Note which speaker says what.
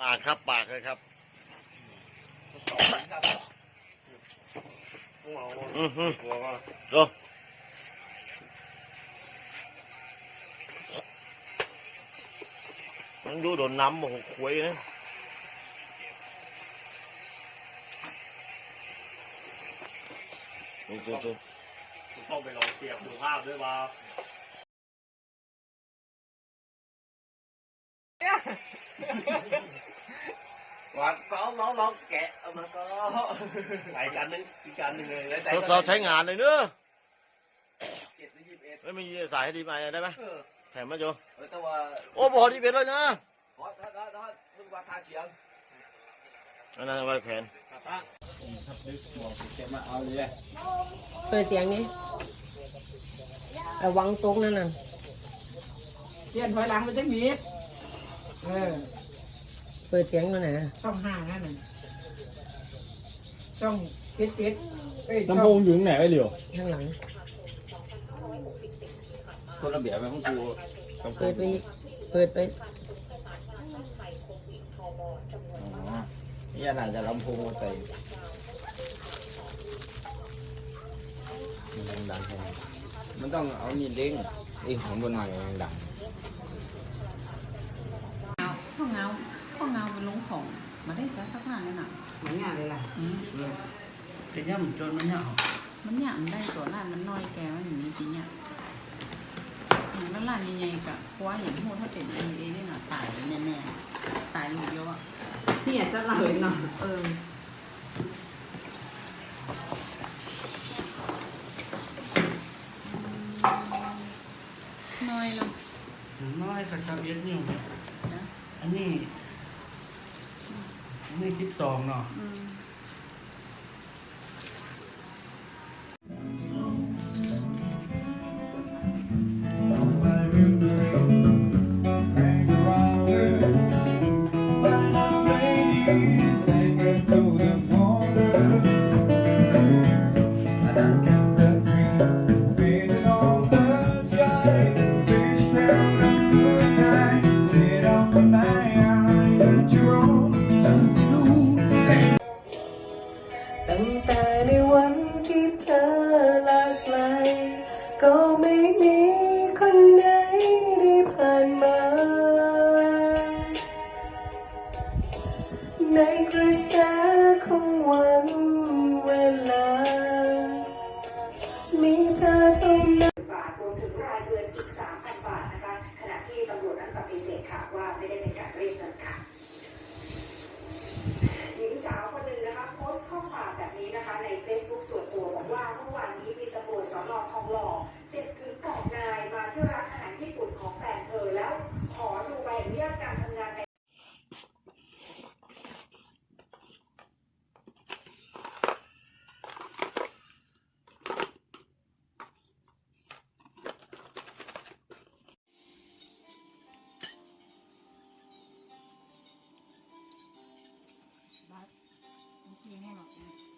Speaker 1: ปากครับปากเลยครับอือฮึดูมันดูโดนน้ำโอ้โหควยนะดูดูดู
Speaker 2: ต้องไปลองเปรียบดูภาพด้วยว่า
Speaker 3: วันก็น้องน้องแกะเอามาก็
Speaker 2: รายการนึงอีกการหนึ่งเลยแล้วใจ
Speaker 1: ทดสอบใช้งานเลยเนอะ
Speaker 3: เจ็ดหรือยี่สิบเอ็ด
Speaker 1: ไม่มีสายให้ดีไหมได้ไหม
Speaker 2: เออ
Speaker 1: แถมมาโจ
Speaker 3: เออแต่ว่า
Speaker 1: โอ้บอกที่เป็นเลยนะ
Speaker 3: ฮอตฮอตฮอตฮอตมึงว่าทาเสียง
Speaker 1: อันนั้นไว้แผน
Speaker 4: เปิดเสียงนี้ระวังตรงนั่นน่ะ
Speaker 5: เปลี่ยนถอยหลังไปจักนิดเออ
Speaker 4: เปิดเสียงนั่นน่ะ
Speaker 5: ช่องห้านั่นน่ะช่องเจ็ดเจ็ดเอ้ย
Speaker 6: ลำโพงอยู่ตรงไหนไอ้เหลียว
Speaker 4: ข้างหลัง
Speaker 6: คนระเบียบไปของกูลำโพ
Speaker 4: เปิ
Speaker 6: ง
Speaker 4: ดไปอีกเปิดไป
Speaker 6: นี่น่าจะลำโพงมาใส่มันดังๆแค่นี้มันต้องเอานี่เด้งเอ้ยของบนหน่อยมันดัง
Speaker 7: ข้าวเงาข้าวเงาเป็นลง ของมาได้สักสักนานแล้วน่ะ
Speaker 5: เหมือนงานเลยล่ะ
Speaker 7: อืม
Speaker 2: จะย่ำจนมันเนี่ย
Speaker 7: มันเนี่ยมันได้ตัวร้านมันน้อยแกมันอย่างนี้จริงเนี่ยแล้วร้านใหญ่ๆกะเพราะว่าอย่างพวกถ้าเป็นเอเอเนี่ยน่ะตายแน่ๆตายลูกเยอะอะ
Speaker 5: เนี่ยจะละเห็นเนาะ
Speaker 7: เออน้อยเนาะ
Speaker 2: น้อยกับชาวเอสนี่
Speaker 7: นะ
Speaker 2: อันนี้ อันนี้สิบสองเนาะ
Speaker 7: อืม
Speaker 8: เธอลาไกลก็ไม่มีคนไหนได้ผ่านมา ในกระแสของวันเวลา มีเธอเท่านั้น
Speaker 9: บาทรวมถึงรายเดือนอีก3,000 บาทนะคะขณะที่ตำรวจนั้นปฏิเสธค่ะว่าไม่ได้เป็นการเรียกเงินค่ะ
Speaker 7: 节目了。嗯